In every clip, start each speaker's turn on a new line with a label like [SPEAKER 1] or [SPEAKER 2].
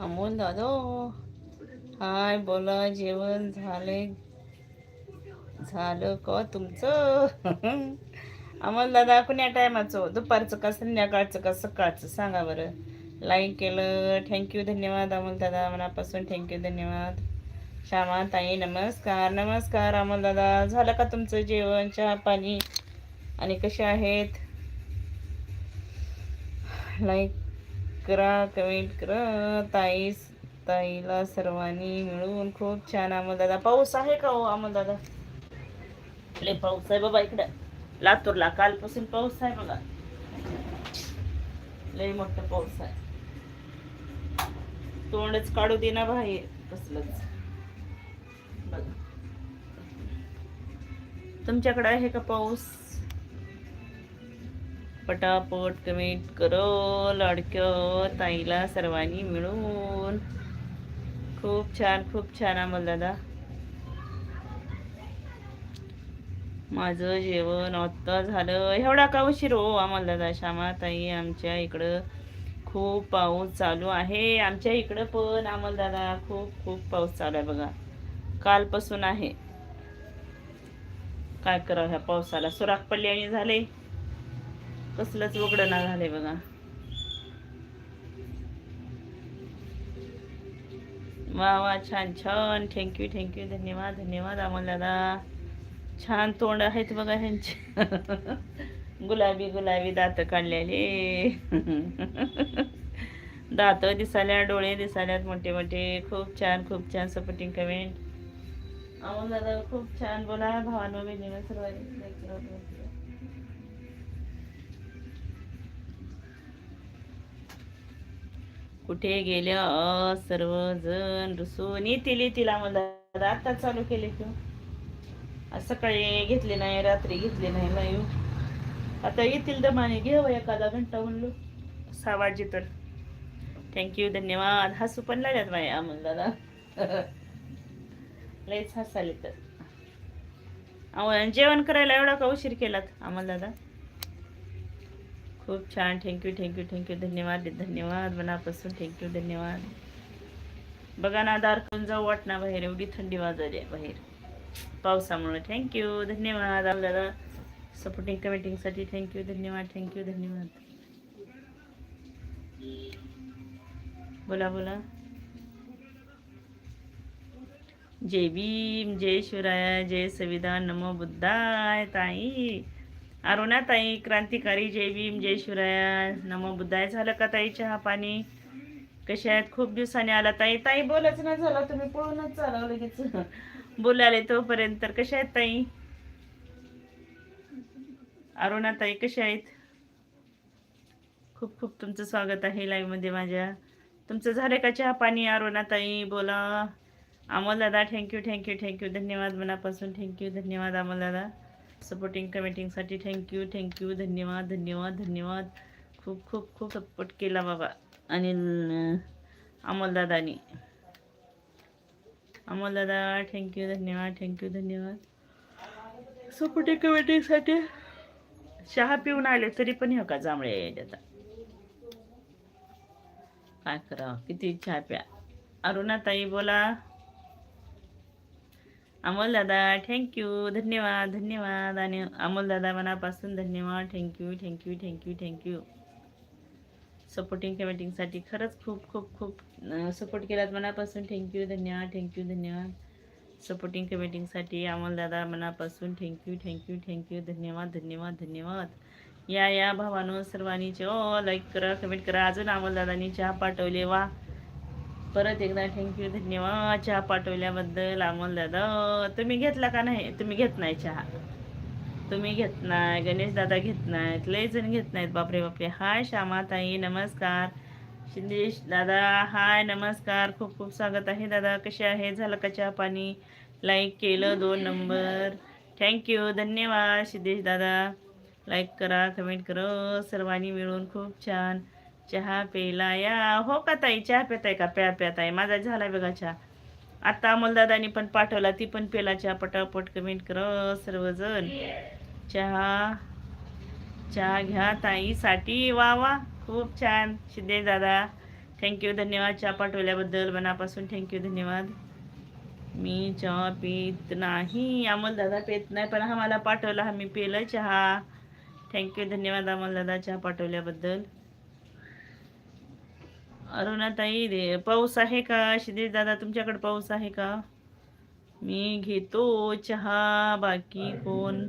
[SPEAKER 1] अमोल दादा. हाय बोला जेवण झाले? झालं का तुमचं? अमोल दादा कुण्या टायमाचं? दुपारचं का संध्याकाळचं का सकाळचं? सांगा बरं. लाईक केलं. थँक्यू धन्यवाद अमोल दादा. मनापासून थँक्यू धन्यवाद. श्यामा ताई नमस्कार. नमस्कार अमोल दादा. झालं का तुमचं जेवण चहा पाणी? आणि कसे आहेत? लाईक करा कमेंट करा. ताई ताईला सर्वांनी मिळून खूप छान अमोल दादा. पाऊस आहे का हो अमोल दादा? लय पाऊस आहे बाबा इकडं. लातूरला कालपासून पाऊस आहे बघा. लय मोठा पाऊस आहे. तोंडच काढू दे ना बाहेर कसलंच बघा. तुमच्याकडे आहे का पाऊस? पटापट कमेंट करो लाडक्या ताईला सर्वांनी मिळून. खूप छान खूप छान आम्हाला दादा. माझं जेवण आत्ता झालं. एवढा का उशीर हो आम्हाला दादा? श्यामा ताई आमच्या इकडं खूप पाऊस चालू आहे. आमच्या इकडं पण आम्हाला दादा खूप खूप पाऊस चालू आहे बघा. कालपासून आहे. काय करावं ह्या पावसाला? सुराख पडली आणि झाले. कसलंच उघडं ना झाले बघा. वा वा छान छान. थँक्यू थँक्यू धन्यवाद धन्यवाद आम्हाला. छान तोंड आहेत बघा ह्यांचे. गुलाबी गुलाबी दात काढलेले. दात दिसाल्या डोळे दिसाल्यात मोठे मोठे. खूप छान खूप छान सपोर्टिंग कमेंट आम्हाला खूप छान बोला. भावानो बहिणीनं सर्वांनी. कुठे गेल्या अ, सर्वजण रुसून येतील येतील आम्हाला. आता चालू केले किंवा सकाळी घेतले नाही रात्री घेतले नाही लाईव्ह हो. आता येतील दमाने. घेऊ एखादा घंटा म्हणलो. सहा वाजे तर. थँक्यू धन्यवाद. हसू पण लागल्यात बाई अमोल दादा. लयच हसाले तर अहो, जेवण करायला एवढा का उशीर केलात अमोल दादा? खूप छान. थँक्यू थँक्यू थँक्यू धन्यवाद धन्यवाद. मनापासून थँक्यू धन्यवाद. बघा ना दारकून जाऊ वाटणार बाहेर. एवढी थंडी वाजली आहे बाहेर. पावसामुळे. थँक्यू धन्यवाद. आपल्याला सपोर्टिंग कमेंटिंगसाठी थँक्यू धन्यवाद थँक्यू धन्यवाद. बोला बोला. जय भीम जय शिवराया जय संविधान नमो बुद्धाय ताई. अरुणा ताई क्रांतिकारी जय भीम जय शिवराया नमो बुद्धाय. झालं का ताई चहा पाणी? कशा आहेत? खूप दिवसांनी आला ताई. ताई बोलायचं नाही झालं तुम्ही पळूनच चालव लगेच. बोलायला तोपर्यंत. तर कशा आहेत ताई? अरुणा ताई कशा आहेत? खूप खूप तुमचं स्वागत आहे लाईव्हमध्ये माझ्या. तुमचं झालं का चहा पाणी? अरुणा ताई बोला. अमोल दादा थँक्यू थँक्यू थँक्यू धन्यवाद मनापासून. थँक्यू धन्यवाद अमोल दादा. सपोर्टिंग कमेंटिंगसाठी थँक्यू थँक्यू धन्यवाद धन्यवाद धन्यवाद. खूप खूप खूप सपोर्ट केला बाबा. आणि अमोलदादानी अमोलदादा थँक्यू धन्यवाद थँक्यू धन्यवाद. सपोर्टिंग कमेंटिंगसाठी चहा पिऊन आले तरी पण हे का जांभळे आता. काय करावं? किती चहा प्या. अरुणाताई बोला. अमोल दादा थँक्यू धन्यवाद धन्यवाद. आणि अमोल दादा मनापासून धन्यवाद. Thank you thank you thank you thank you supporting कमेंटिंगसाठी खरंच खूप खूप खूप सपोर्ट केलात मनापासून. थँक्यू धन्यवाद थँक्यू धन्यवाद. सपोर्टिंग कमेंटिंगसाठी अमोल दादा मनापासून. थँक्यू थँक्यू थँक्यू धन्यवाद धन्यवाद धन्यवाद. या या भावानो सर्वांनी ओ लाईक करा कमेंट करा. अजून अमोलदादांनी चहा पाठवले. वा. परत एकदा थँक्यू धन्यवाद. चहा पाठवल्याबद्दल अमोल दादा. तुम्ही घेतला का नाही? तुम्ही घेत नाही चहा. तुम्ही घेत नाही. गणेश दादा घेत नाहीत. लय जण घेत नाहीत. बापरे बापरे. हाय श्यामा ताई नमस्कार. शिंदेश दादा हाय नमस्कार. खूप खूप स्वागत आहे दादा. कसे आहे? झालं का चहा पाणी? लाईक केलं दोन नंबर थँक्यू धन्यवाद सिद्धेश दादा. लाईक करा कमेंट करा. सर्वांनी मिळून खूप छान. चहा प्यायला या. हो का ताई? चहा पिताय का? प्या प्या ताई. माझा झाला बघा चहा. आता अमोलदादानी पण पाठवला. ती पण पेला चहा पटापट कमेंट कर सर्वजण. चहा चहा घ्या ताईसाठी. वा वा. खूप छान. शिंदे दादा थँक्यू धन्यवाद. चहा पाठवल्याबद्दल मनापासून थँक्यू धन्यवाद. मी चहा पित नाही. अमोल दादा पित नाही पण हा मला पाठवला. हा मी पेलं चहा. थँक्यू धन्यवाद अमोल दादा चहा पाठवल्याबद्दल. अरुणाताई दे पाऊस आहे का? शिदेश दादा तुमच्याकडे पाऊस आहे का? मी घेतो चहा बाकी कोण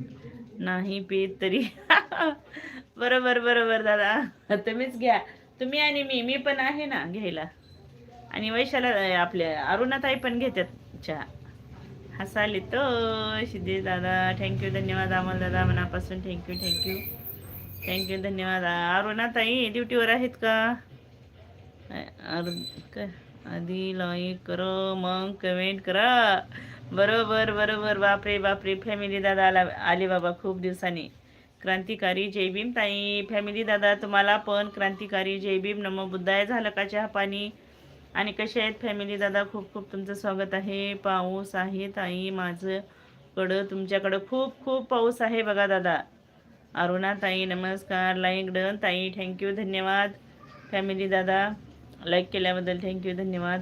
[SPEAKER 1] नाही पेत तरी. बरोबर बरोबर दादा. तुम्हीच घ्या. तुम्ही आणि मी मी पण आहे ना घ्यायला. आणि वैशाला आपल्या अरुणाताई पण घेतात चहा. हसाले तर शिदेश दादा थँक्यू धन्यवाद. अमोल दादा मनापासून थँक्यू थँक्यू थँक्यू धन्यवाद. अरुणाताई ड्युटीवर आहेत का? आधी लाईक करो मग कमेंट करा. बरोबर बरोबर. बापरे बापरे. फॅमिली दादा आला आले बाबा खूप दिवसांनी. क्रांतिकारी जय भीम ताई. फॅमिली दादा तुम्हाला पण क्रांतिकारी जय भीम. नमो बुद्धाय झालं का चहा पाणी आणि कसे आहेत? फॅमिली दादा खूप खूप तुमचं स्वागत आहे. पाऊस आहे ताई माझं कडं तुमच्याकडं खूप खूप पाऊस आहे बघा दादा. अरुणा ताई नमस्कार. लाईक डन ताई. थँक्यू धन्यवाद. फॅमिली दादा लाईक केल्याबद्दल थँक्यू धन्यवाद.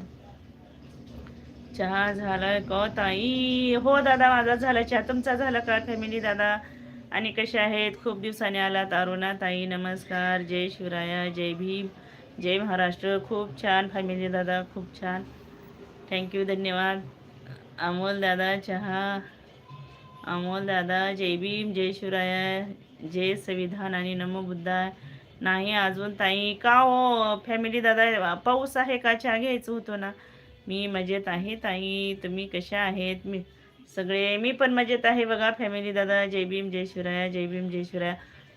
[SPEAKER 1] चहा झाला का ताई? हो दादा माझा झाला चहा. तुमचा झाला का फॅमिली दादा? आणि कसे आहेत? खूप दिवसांनी आलात अरुणा ताई नमस्कार. जय शिवराया जय भीम जय महाराष्ट्र. खूप छान फॅमिली दादा खूप छान. थँक्यू धन्यवाद. अमोल दादा चहा. अमोल दादा जय भीम जय शिवराया जय संविधान आणि नमो बुद्धा नाही अजून ताई. का हो? फॅमिली दादा पाऊस आहे का? चहा घ्यायचं होतं ना. मी मजेत आहे ताई. तुम्ही कशा आहेत? मी सगळे मी पण मजेत आहे बघा. फॅमिली दादा जय भीम जय शिवराया जय भीम जय Shivaraya.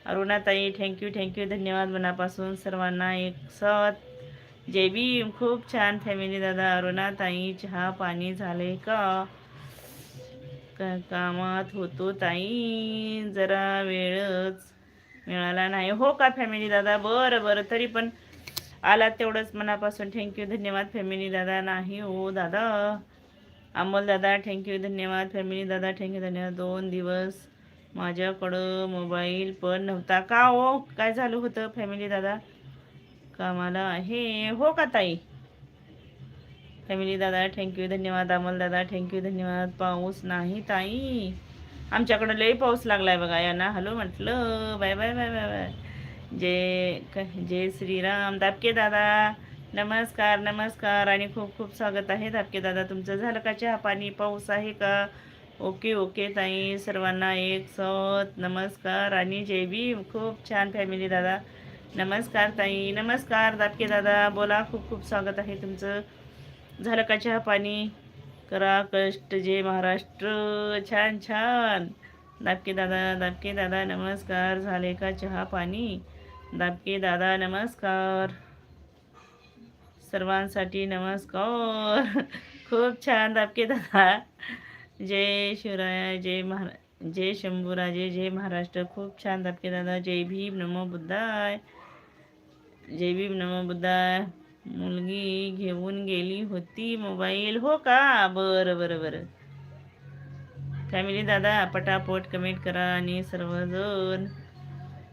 [SPEAKER 1] Aruna tai thank you thank you धन्यवाद मनापासून सर्वांना एक साथ जय भीम. खूप छान फॅमिली दादा. अरुणाताई चहा पाणी झाले का? का- कामात होतो ताई. जरा वेळच. मिळाला नाही. हो का फॅमिली दादा? बरं बरं. तरी पण आलात तेवढंच मनापासून. थँक्यू धन्यवाद फॅमिली दादा. नाही हो दादा. अमोल दादा थँक्यू धन्यवाद फॅमिली दादा. थँक्यू धन्यवाद. दोन दिवस माझ्याकडं मोबाईल पण नव्हता. का हो? काय झालं होतं फॅमिली दादा? कामाला आहे. हो का ताई? फॅमिली दादा थँक्यू धन्यवाद अमोल दादा. थँक्यू धन्यवाद. पाऊस नाही ताई. आमच्याकडं लई पाऊस लागलाय बघा यांना. हॅलो म्हटलं bye bye bye bye bye. जय क- जय श्रीराम. दापके दादा. नमस्कार नमस्कार. आणि खूप खूप स्वागत आहे दापके दादा. तुमचं झालं का चहा पाणी? पाऊस आहे का? ओके ओके ताई. सर्वांना एक सौत. नमस्कार. आणि जय भीम. खूप छान फॅमिली दादा. नमस्कार ताई. नमस्कार दापके दादा. बोला खूप खूप स्वागत आहे तुमचं. झालं का चहा पाणी? करा कष्ट जय महाराष्ट्र. छान छान. दापके दादा दापके दादा, नमस्कार. झाले का चहा, पाणी? दापके दादा, नमस्कार. सर्वांसाठी नमस्कार. खूप छान दापके दादा. जय शिवराया, जय महारा जय शंभूराजे, जय महाराष्ट्र. खूप छान दापके दादा. जय भीम, नमो बुद्धाय. जय भीम, नमो बुद्धाय. मुलगी घेऊन गेली होती मोबाईल. हो का? बरं बरं बरं. फॅमिली दादा पटापट कमेंट करा आणि सर्वजण.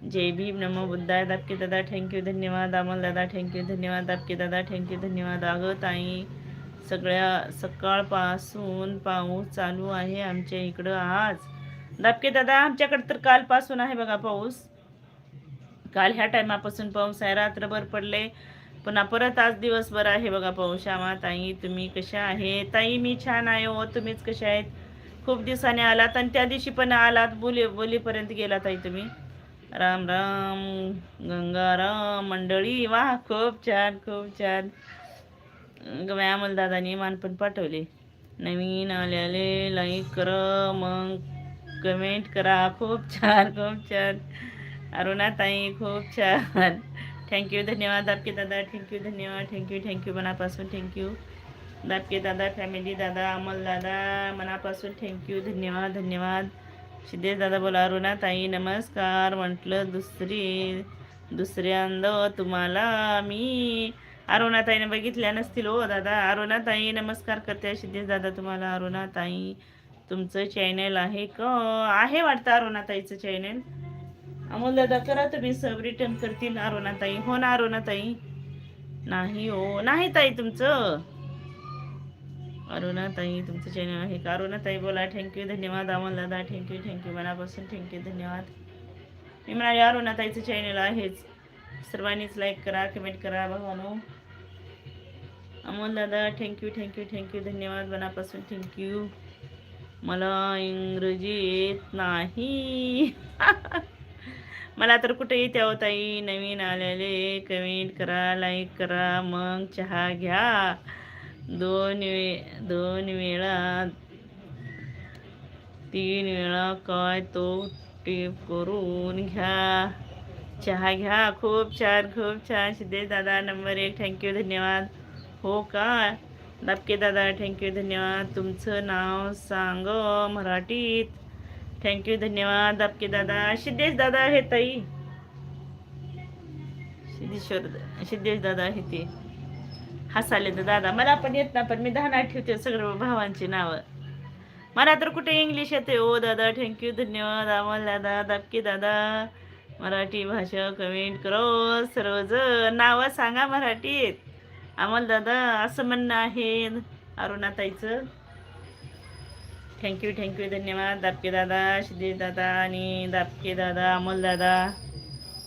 [SPEAKER 1] जय भीम नमो बुद्धाय दापके दादा थँक्यू धन्यवाद. अमल दादा थँक्यू धन्यवाद. दापके दादा थँक्यू धन्यवाद. अगं ताई सगळ्या सकाळपासून पाऊस चालू आहे आमच्या इकडं आज. दापके दादा आमच्याकडं तर कालपासून आहे बघा पाऊस. काल ह्या टायमापासून पाऊस आहे. रात्रभर पडले. पुन्हा परत आज दिवसभर आहे बघा पौशामा ताई तुम्ही कशा आहे ताई मी छान आहे हो. तुम्हीच कशा आहेत? खूप दिवसाने आलात आणि त्या दिवशी पण आलात. बोली बोलीपर्यंत गेला ताई तुम्ही. राम राम गंगाराम मंडळी. वा खूप छान खूप छान. मॅमल दादानी मान पण पाठवले. नवीन आलेले लाईक करा मग कमेंट करा. खूप छान खूप छान. अरुणाताई खूप छान. थँक्यू धन्यवाद दाबके दादा. थँक्यू धन्यवाद. थँक्यू थँक्यू मनापासून thank you Dabke dada family दादा अमल दादा मनापासून थँक्यू धन्यवाद धन्यवाद. सिद्धेश दादा बोला अरुणाताई नमस्कार. म्हटलं दुसरी दुसऱ्यांदा तुम्हाला मी. अरुणाताईने बघितल्या नसतील हो दादा. अरुणाताई नमस्कार करते. सिद्धेश दादा तुम्हाला अरुणाताई तुमचं चॅनल आहे का? आहे वाटतं अरुणाताईचं चॅनल दादा करा तुम्ही सब रिटर्न करतील अरुणाताई. हो ना अरुणाताई. नाही हो. नाही ताई तुमचं. अरुणा ताई तुमचं चॅनल आहे का? अरुणा ताई बोला थँक्यू धन्यवाद. अमोल दादा थँक्यू थँक्यू मनापासून थँक्यू धन्यवाद. मी म्हणाले अरुणा ताईचं चॅनल आहेच. सर्वांनीच लाईक करा कमेंट करा भावानो. अमोल दादा थँक्यू थँक्यू थँक्यू धन्यवाद मनापासून थँक्यू मला इंग्रजी येत नाही. मला तर कुठे येते हो ताई? नवीन आलेले कमेंट करा लाईक करा मग चहा घ्या. दोन वे दोन वेळा तीन वेळा काय तो टिप करून घ्या. चहा घ्या. खूप छान खूप छान. सिद्धेश दादा नंबर एक. थँक्यू धन्यवाद. हो का? दापके दादा थँक्यू धन्यवाद. तुमचं नाव सांग मराठीत. थँक्यू धन्यवाद आपके दादा. सिद्धेश दादा आहे ताई. सिद्धेश्वर सिद्धेश दादा आहे ते. हसाले तर दादा. मला पण येत ना पण मी दहा ठेवते सगळं भावांची नावं. मला तर कुठे इंग्लिश येते ओ दादा. थँक्यू धन्यवाद. अमोल दादा दाबके दादा. मराठी भाषा कमेंट करो सर्वजण. नावं सांगा मराठीत. आम्हाला दादा असं म्हणणं आहे अरुणाताईचं. थँक्यू थँक्यू धन्यवाद. दापके दादा सिद्धेश दादा आणि दापके दादा अमोल दादा.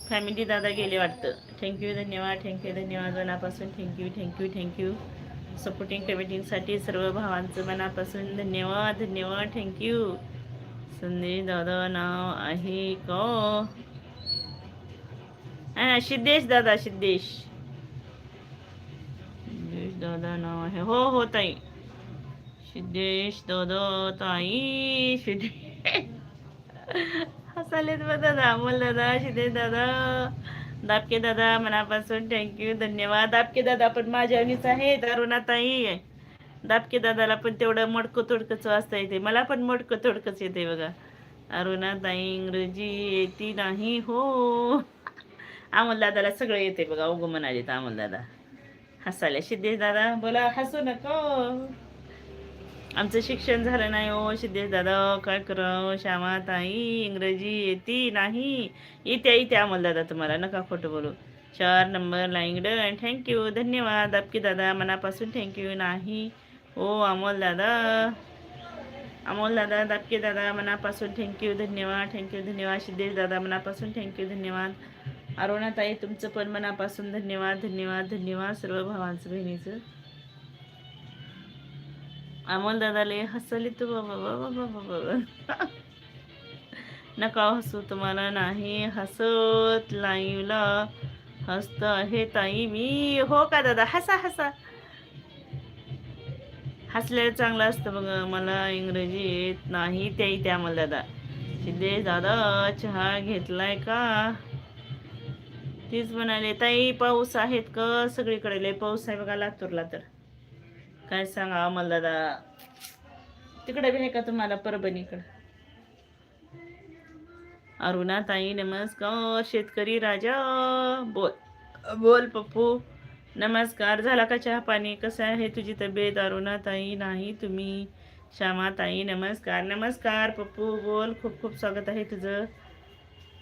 [SPEAKER 1] फॅमिली दादा गेले वाटतं. थँक्यू धन्यवाद थँक्यू धन्यवाद. मनापासून thank you thank you thank you supporting कमेंटिंगसाठी सर्व भावांचं मनापासून धन्यवाद धन्यवाद थँक्यू संदेश दादा नाव आहे को? सिद्धेश दादा सिद्धेश. सिद्धेश दादा नाव आहे. हो हो ताई. सिद्धेश दादा ताई सिद्धेश हसालेत बघ दादा अमोल दादा सिद्धेश दादा दापके दादा मनापासून थँक्यू धन्यवाद. दापके दादा पण माझ्या मीच आहेत अरुणाताई दापके दादाला पण तेवढं मोडकं तोडकंच वाचता येते. मला पण मोडकं तोडकंच येते बघा. अरुणाताई इंग्रजी येती नाही हो. अमोल दादाला सगळं येते बघा उगो म्हणाले तर अमोल दादा. हसायला. सिद्धेश दादा बोला हसू नको. आमचं शिक्षण झालं नाही ओ सिद्धेश दादा काय करावं श्यामा ताई इंग्रजी येते नाही. येत्या येत्या अमोल दादा तुम्हाला. नका खोटं बोलू. चार नंबर लाईंगड थँक्यू धन्यवाद. आपकी दादा मनापासून थँक्यू नाही. ओ अमोल दादा. अमोल दादा दापके दादा मनापासून थँक्यू धन्यवाद. थँक्यू धन्यवाद. सिद्धेश दादा मनापासून थँक्यू धन्यवाद. अरुणाताई तुमचं पण मनापासून धन्यवाद. धन्यवाद. धन्यवाद. सर्व भावांचं बहिणीचं. अमोल दादाले हसली तू बाबा बाबा बाबा बाबा नका हसू तुम्हाला नाही हसत लाईवला. हसत आहे ताई मी. हो का दादा? हसा हसा. हसलेलं चांगलं असतं बघ मला इंग्रजी येत नाही त्याही त्या मला दादा. सिद्धेश दादा चहा घेतलाय का? तीच म्हणाले ताई पाऊस आहेत का? सगळीकडे लय पाऊस आहे बघा लातूरला तर. काय सांगा आम्हाला दादा तिकडे बी आहे का तुम्हाला परभणीकडे? अरुणा ताई नमस्कार शेतकरी राजा. बोल. बोल पप्पू. नमस्कार. झाला का चहा पाणी? कसं आहे तुझी तब्येत? अरुणा ताई नाही. तुम्ही? श्यामा ताई नमस्कार. नमस्कार पप्पू. बोल. खूप खूप स्वागत आहे तुझं.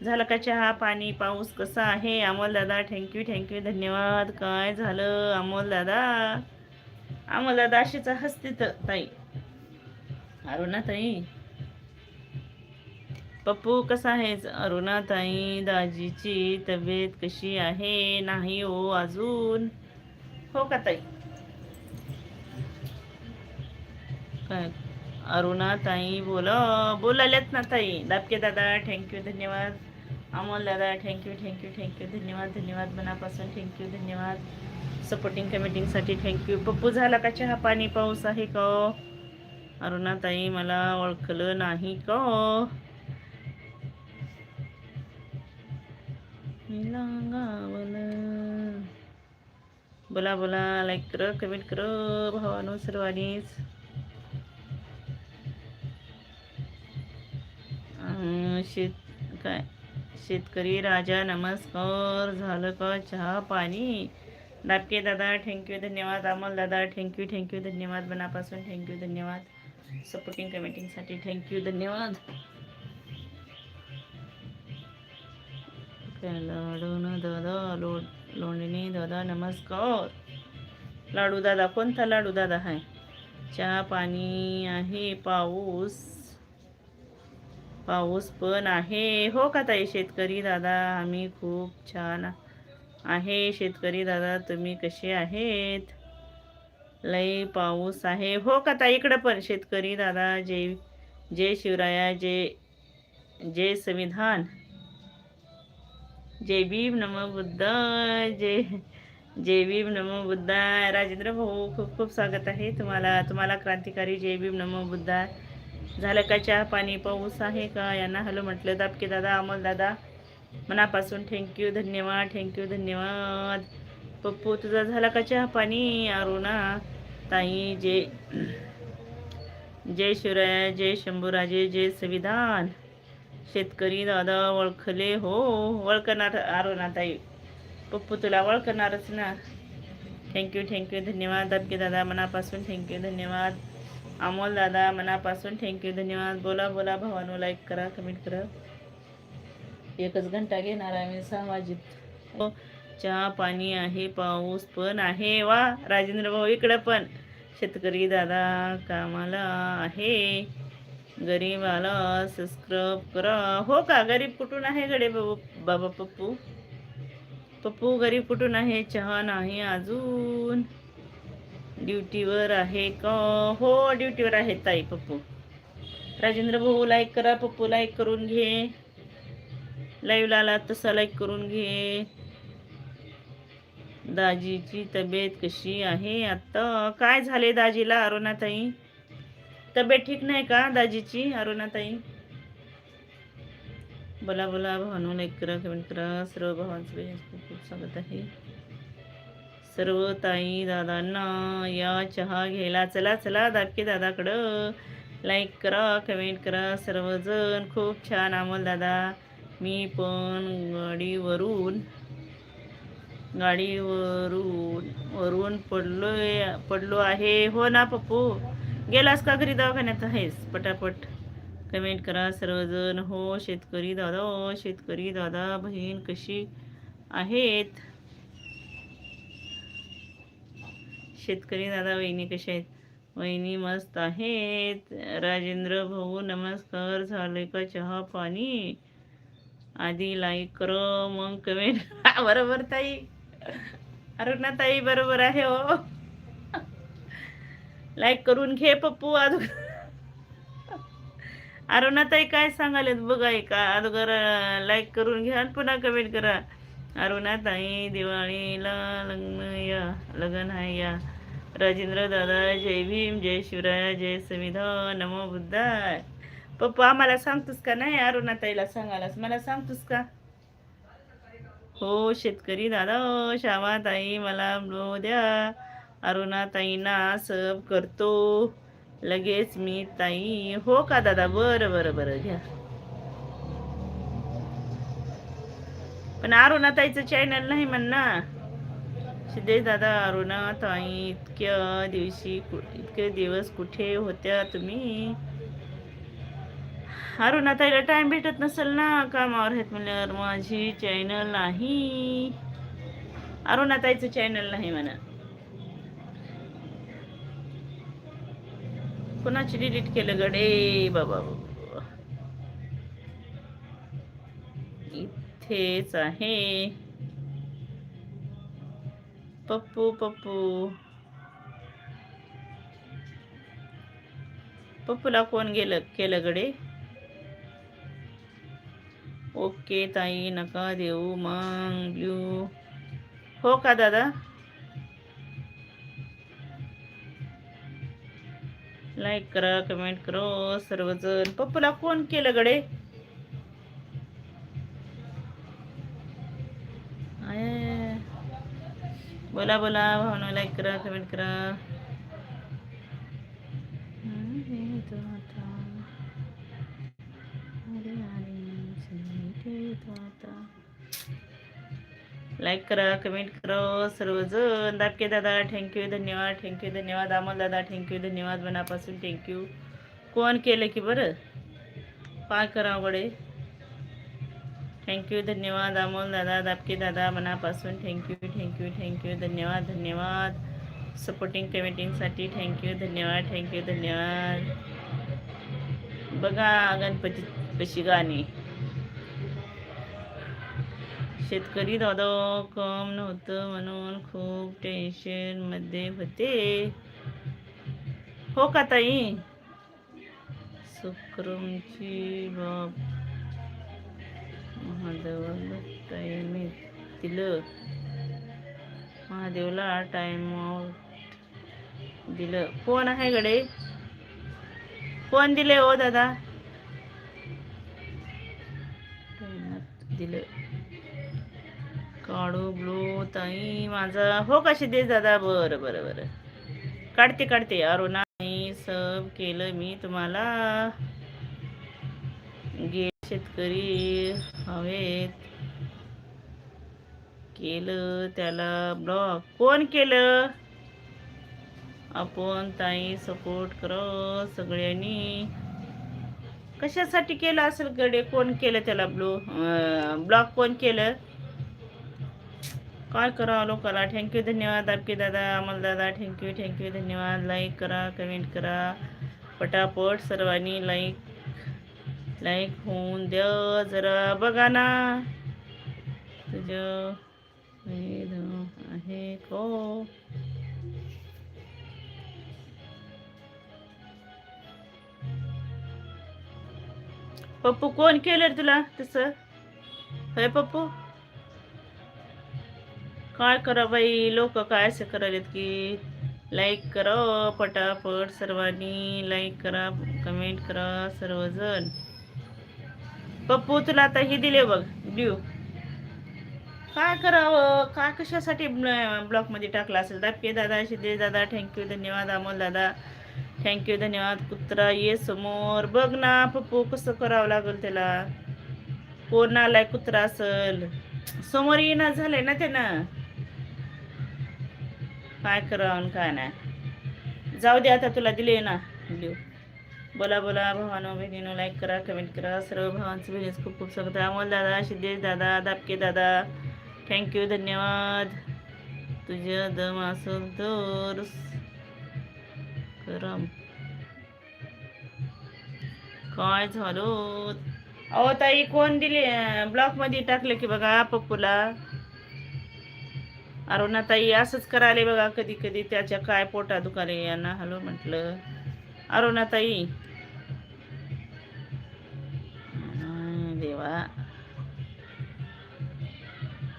[SPEAKER 1] झालं का चहा पाणी? पाऊस कसा आहे? अमोल दादा थँक्यू थँक्यू धन्यवाद. काय झालं अमोल दादा? आम्हाला दाशीचा हस्ते तर ताई. अरुणा ताई. पप्पू कसा आहेच अरुणा ताई दाजीची तब्येत कशी आहे? नाही ओ अजून. हो का ताई? काय? अरुणा ताई बोला. बोलाल्यात ना ताई. दाबके दादा थँक्यू धन्यवाद. अमोल दादा थँक्यू थँक्यू थँक्यू धन्यवाद धन्यवाद. मनापासून थँक्यू धन्यवाद. सपोर्टिंग कमेंटिंगसाठी थँक्यू पप्पू झाला का चहा पाणी? पाऊस आहे का? अरुणाताई मला ओळखलं नाही का? बोला बोला लाईक कर कमेंट कर भावानो सर्वांनीच. शेत काय? शेतकरी राजा नमस्कार. झालं का चहा पाणी? दापके दादा थँक्यू धन्यवाद. अमोल दादा थँक्यू थँक्यू धन्यवाद. मनापासून थँक्यू धन्यवाद. सपोर्टिंग कमेंटिंगसाठी थँक्यू धन्यवाद. लाडून दादा लो लोणणी दादा नमस्कार. लाडू दादा कोणता लाडू दादा आहे? चहा पाणी आहे पाऊस. पाऊस पण आहे. हो का ताई शेतकरी दादा आम्ही खूप छान आहे शेतकरी दादा तुम्ही कसे आहेत? लई पाऊस आहे. हो का ता इकडं पण शेतकरी दादा जय जय शिवराया जय जय संविधान. जय भीम नम बुद्ध जय जय भीम नम बुद्धा. राजेंद्र भाऊ खूप खूप स्वागत आहे तुम्हाला. तुम्हाला क्रांतिकारी जय भीम नम बुद्धा. झालं का चहा पाणी पाऊस आहे का? यांना हॅलो म्हटलं दाबके दादा अमोल दादा. मनापासून थँक्यू धन्यवाद थँक्यू धन्यवाद. पप्पू तुझा झाला का चहा पाणी? अरुणा ताई जय जय शिवराय जय शंभूराजे जय संविधान. शेतकरी दादा ओळखले हो ओळखणार अरुणा ताई. पप्पू तुला ओळखणारच ना. थँक्यू थँक्यू धन्यवाद. दाबके दादा मनापासून थँक्यू धन्यवाद. अमोल दादा मनापासून थँक्यू धन्यवाद. बोला बोला भावानो लाईक करा कमेंट करा. एकच घंटा घेणार आहे मी सहा वाजेत हो चहा पाणी आहे पाऊस पण आहे. वा राजेंद्र भाऊ इकडं पण. शेतकरी दादा कामाला आहे. गरीबाला सबस्क्राईब करा. हो का? गरीब कुठून आहे गडे बाबू? बाबा पप्पू? पप्पू गरीब कुठून आहे? चहा नाही अजून. ड्युटीवर आहे का? हो ड्युटीवर आहे ताई पप्पू. राजेंद्र भाऊ लाईक करा. पप्पू लाईक करून घे. लाईव्हला आला तसा लाईक करून घे. दाजीची तब्येत कशी आहे आता? काय झाले दाजीला अरुणाताई? तब्येत ठीक नाही का दाजीची अरुणाताई? बोला बोला भावानो लाईक करा कमेंट करा. सर्व भावांचं खूप खूप स्वागत आहे. सर्व ताई दादांना या चहा घ्यायला चला चला दाबके दादाकडं. लाईक करा कमेंट करा. सर्वजण खूप छान अमोल दादा. मी पण गाडीवरून गाडीवरून वरून पडलो पडलो आहे. हो ना पप्पू? गेलास का घरी दवाखान्यात? आहेस. पटापट. कमेंट करा. सर्वजण हो शेतकरी दादा हो शेतकरी दादा बहीण कशी आहेत? शेतकरी दादा वहिनी कशा आहेत? वहिनी मस्त आहेत. राजेंद्र भाऊ नमस्कार. झाले का चहा पाणी? आधी लाईक करो मग कमेंट बरोबर ताई. अरुणा ताई बरोबर आहे हो. लाईक करून घे पप्पू अजून अरुणा ताई काय सांगालेत बघा का अगोदर लाईक करून घ्या आणि पुन्हा कमेंट करा. अरुणा ताई दिवाळीला लग्न या लग्न आहे या. राजेंद्र दादा जय भीम जय शिवराय जय संविधान नमो बुद्धाय. पप्पा आम्हाला सांगतोस का? नाही अरुणाताईला सांगायलास. मला सांगतोस का? हो शेतकरी दादा श्यामा मला ब्लो द्या अरुणाताईना सब करतो. लगेच मी ताई. हो का दादा? बरं बरं बरं. घ्या. पण अरुणाताईचं चॅनल नाही म्हणणं. ना सिद्धेश दादा अरुणाताई इतक्या दिवशी कु- इतके दिवस कुठे होत्या तुम्ही? अरुणाताईला टाईम टाइम भेटत नसेल ना कामावर आहेत म्हणल्यावर माझी चॅनल नाही. अरुणाताईचं चॅनल नाही म्हणा. कोणाची डिलीट केलं गडे बाबा बाबा. इथेच आहे. पप्पू पप्पू. पप्पूला कोण गेलं केलं गडे ओके ताई नका देऊ मग. ब्ल्यू हो का दादा? लाईक करा कमेंट करो सर्वजण. पप्पूला कोण केलं गडे. बोला बोला भावना लाईक करा कमेंट करा. लाईक करा कमेंट करा सर्वजण. दाबके दादा थँक्यू धन्यवाद थँक्यू धन्यवाद. अमोल दादा थँक्यू धन्यवाद. मनापासून थँक्यू कोण केलं की बरं? काय करा गडे थँक्यू धन्यवाद. अमोल दादा दाबके दादा मनापासून थँक्यू थँक्यू थँक्यू धन्यवाद धन्यवाद. सपोर्टिंग कमेंटिंगसाठी थँक्यू धन्यवाद थँक्यू धन्यवाद. बघा गणपती कशी गाणी. शेतकरी दादा कम नव्हतं म्हणून खूप टेन्शनमध्ये होते. हो का ताई? सुक्रमची बाब. महादेवाला टाईम दिलं महादेवला टाइम आउट दिलं. कोण आहे गडे? कोण दिले हो दादा? दिलं. काढू ब्लू ताई माझा. हो कशी दे दादा? बरं बरं बरं. काढते काढते. अरुणा नाही सब केलं मी तुम्हाला. गे शेतकरी हवेत. केलं त्याला ब्लॉक कोण केलं? आपण ताई सपोर्ट करो सगळ्यांनी. कशासाठी केलं असेल गडे? कोण केलं त्याला ब्लू ब्लॉक कोण केलं? काय करा लोकाला. थँक्यू धन्यवाद आपके दादा Amal dada. Thank you thank you धन्यवाद. लाईक करा कमेंट करा. पटापट सर्वांनी लाईक लाईक होऊन द्या जरा. बघा ना. तुझं आहे को पप्पू कोण केलं तुला तसं? होय पप्पू? काय करा बाई? लोक काय असं करायलेत की लाईक करा पटापट सर्वांनी लाईक करा कमेंट करा सर्वजण. पप्पू तुला आता हे दिले बघ ड्यू काय करावं? काय कशासाठी ब्लॉकमध्ये टाकला असेल? दापके दादा शिदे दादा थँक्यू धन्यवाद अमोल दादा. थँक्यू धन्यवाद कुत्रा ये समोर. बघ ना पप्पू कसं करावं लागेल त्याला? कोण आलाय कुत्रा असल? समोर येणार झालंय ना त्यानं? काय करावं काय जाऊ दे आता, तुला दिले ना देऊ बोला बोला, भावानो, बहिणीनो लाईक करा कमेंट करा. सर्व भावांचं बहिणीच खूप खूप स्वागत आहे. अमोल दादा, सिद्धेश दादा, दापके दादा. थँक्यू धन्यवाद. तुझं दम असेल तर करम. काय झालं? अहो, ताई, कोण दिले? ब्लॉकमध्ये टाकले की बघा, पप्पूला. अरुणाताई असंच करायले बघा कधी कधी त्याच्या काय पोटा दुखाले यांना. हॅलो म्हटलं. अरुणाताई. देवा.